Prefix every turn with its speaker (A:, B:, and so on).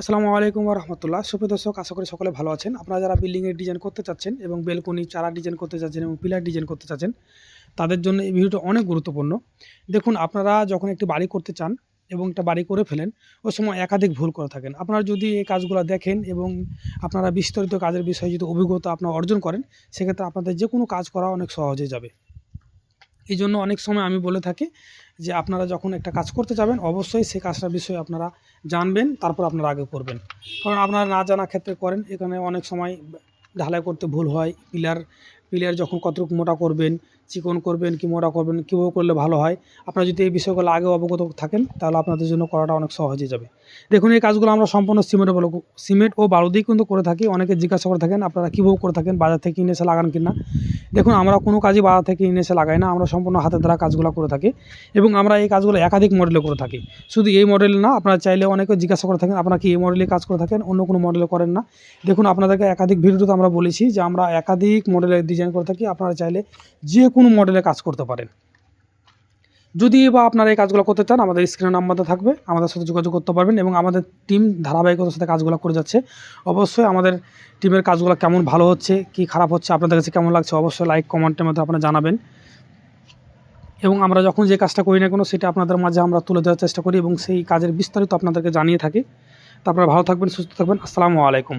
A: আসসালামু আলাইকুম রহমতুল্লাহ। সুপ্রিয় দর্শক, আশা করি সকলে ভালো আছেন। আপনারা যারা বিল্ডিংয়ের ডিজাইন করতে চাচ্ছেন এবং বেলকনি চারা ডিজাইন করতে চাচ্ছেন এবং পিলার ডিজাইন করতে চাচ্ছেন, তাদের জন্য এই ভিডিওটা অনেক গুরুত্বপূর্ণ। দেখুন, আপনারা যখন একটি বাড়ি করতে চান এবং একটা বাড়ি করে ফেলেন, ওই সময় একাধিক ভুল করে থাকেন। আপনারা যদি এই কাজগুলো দেখেন এবং আপনারা বিস্তারিত কাজের বিষয়ে যদি অভিজ্ঞতা আপনারা অর্জন করেন, সেক্ষেত্রে আপনাদের যে কোনো কাজ করা অনেক সহজ যাবে। এই জন্য অনেক সময় আমি বলে থাকি যে আপনারা যখন একটা কাজ করতে যাবেন, অবশ্যই সেই কাজটার বিষয়ে আপনারা জানবেন, তারপর আপনারা আগে করবেন। কারণ আপনারা না জানা ক্ষেত্রে করেন, এখানে অনেক সময় ঢালাই করতে ভুল হয়। পিলার পিলার যখন কতটুকু মোটা করবেন চিকন করবেন কি মোটা করবেন, কীভাবে করলে ভালো হয়? আপনারা যদি এই বিষয়গুলো আগে অবগত থাকেন, তাহলে আপনাদের জন্য করাটা অনেক সহজ যাবে। দেখুন, এই কাজগুলো আমরা সম্পূর্ণ সিমেন্ট বলে সিমেন্ট ও বালু দিয়ে কিন্তু করে থাকি। অনেকে জিজ্ঞাসা করে থাকেন, আপনারা কীভাবে করে থাকেন, বাজার থেকে কিনে এসে লাগান কিনা? দেখুন, আমরা কোনো কাজই বাজার থেকে কিনে এসে লাগাই না, আমরা সম্পূর্ণ হাতের দ্বারা কাজগুলো করে থাকি এবং আমরা এই কাজগুলো একাধিক মডেলে করে থাকি। শুধু এই মডেল না, আপনারা চাইলে অনেকে জিজ্ঞাসা করে থাকেন, আপনারা কি এই মডেলে কাজ করে থাকেন? অন্য কোনো মডেলে করেন না। দেখুন, আপনাদেরকে একাধিক ভিডিওতে আমরা বলেছি যে আমরা একাধিক মডেলের ডিজাইন করে থাকি। আপনারা চাইলে যে কোনো মডেলে কাজ করতে পারেন। যদি বা আপনারা এই কাজগুলো করতে চান, আমাদের স্ক্রিনে নাম্বারটা থাকবে, আমাদের সাথে যোগাযোগ করতে পারবেন এবং আমাদের টিম ধারাবাহিকতার সাথে কাজগুলো করে যাচ্ছে। অবশ্যই আমাদের টিমের কাজগুলো কেমন ভালো হচ্ছে, কি খারাপ হচ্ছে, আপনাদের কাছে কেমন লাগছে, অবশ্যই লাইক কমেন্টের মধ্যে আপনারা জানাবেন। এবং আমরা যখন যে কাজটা করি না কোনো, সেটা আপনাদের মাঝে আমরা তুলে দেওয়ার চেষ্টা করি এবং সেই কাজের বিস্তারিত আপনাদেরকে জানিয়ে থাকি। তারপরে ভালো থাকবেন, সুস্থ থাকবেন। আসসালামু আলাইকুম।